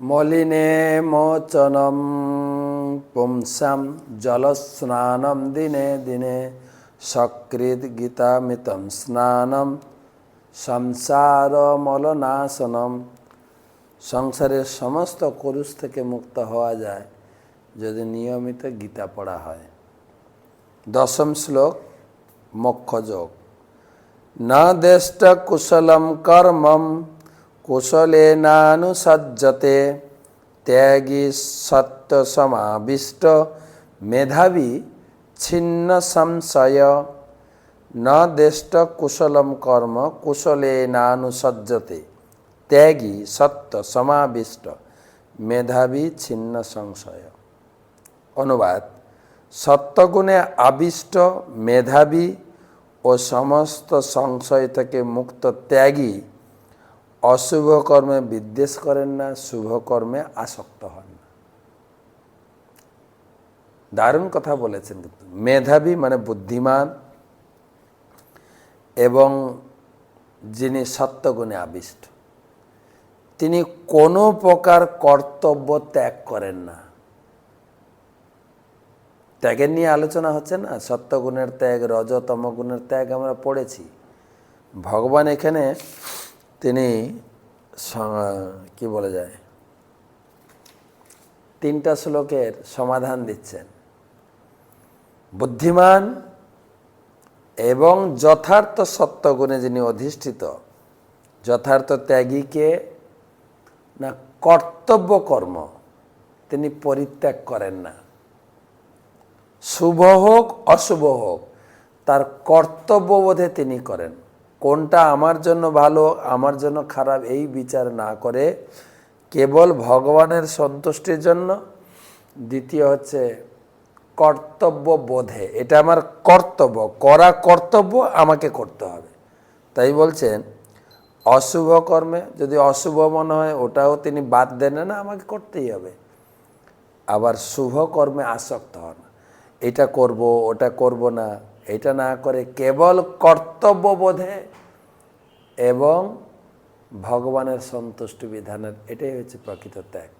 মলিনে মোচনম পুংসাম জলস্নানম দিনে দিনে সকৃত গীতামিতম স্নানম সংসার মলনাশনম সংসারের সমস্ত কুরুষ থেকে মুক্ত হওয়া যায় যদি নিয়মিত গীতা পড়া হয়। দশম শ্লোক, মোক্ষযোগ। ন দেষ্ট কুশলম কর্মম কুশলেনানুসজ্জতে ত্যাগী সত্য সমাবিষ্ট মেধাবী ছিন্ন সংশয়। ন দেষ্ট কুশলম কর্ম কুশলেনানুসজ্জতে ত্যাগী সত্য সমাবিষ্ট মেধাবী ছিন্ন সংশয়। অনুবাদ, সত্যগুণে আবিষ্ট মেধাবী ও সমস্ত সংশয় থেকে মুক্ত ত্যাগী অশুভ কর্মে বিদ্বেষ করেন না, শুভ কর্মে আসক্ত হন না। দারুণ কথা বলেছেন কিন্তু। মেধাবী মানে বুদ্ধিমান এবং যিনি সত্যগুণে আবিষ্ট। তিনি কোনো প্রকার কর্তব্য ত্যাগ করেন না। ত্যাগের নিয়ে আলোচনা হচ্ছে না? সত্যগুণের ত্যাগ রজতম গুণের ত্যাগ আমরা পড়েছি। ভগবান এখানে তিনি কি বলা যায়? তিনটা শ্লোকের সমাধান দিচ্ছেন। বুদ্ধিমান এবং যথার্থ সত্যগুণে যিনি অধিষ্ঠিত, যথার্থ ত্যাগীকে না কর্তব্য কর্ম তিনি পরিত্যাগ করেন না। শুভ হোক, অশুভ হোক, তার কর্তব্যবোধে তিনি করেন। কোনটা আমার জন্য ভালো, আমার জন্য খারাপ, এই বিচার না করে কেবল ভগবানের সন্তুষ্টির জন্য। দ্বিতীয় হচ্ছে কর্তব্য বোধে। এটা আমার কর্তব্য, করা কর্তব্য আমাকে করতে হবে। তাই বলছেন, অশুভ কর্মে যদি অশুভ মনে হয়, ওটাও তিনি বাদ দেন না আমাকে করতেই হবে। আবার শুভ কর্মে আসক্ত হন। এটা করব, ওটা করব না এটা না করে কেবল কর্তব্য বোধে এবং ভগবানের সন্তুষ্টি বিধানের এটাই হচ্ছে প্রকৃত ত্যাগ।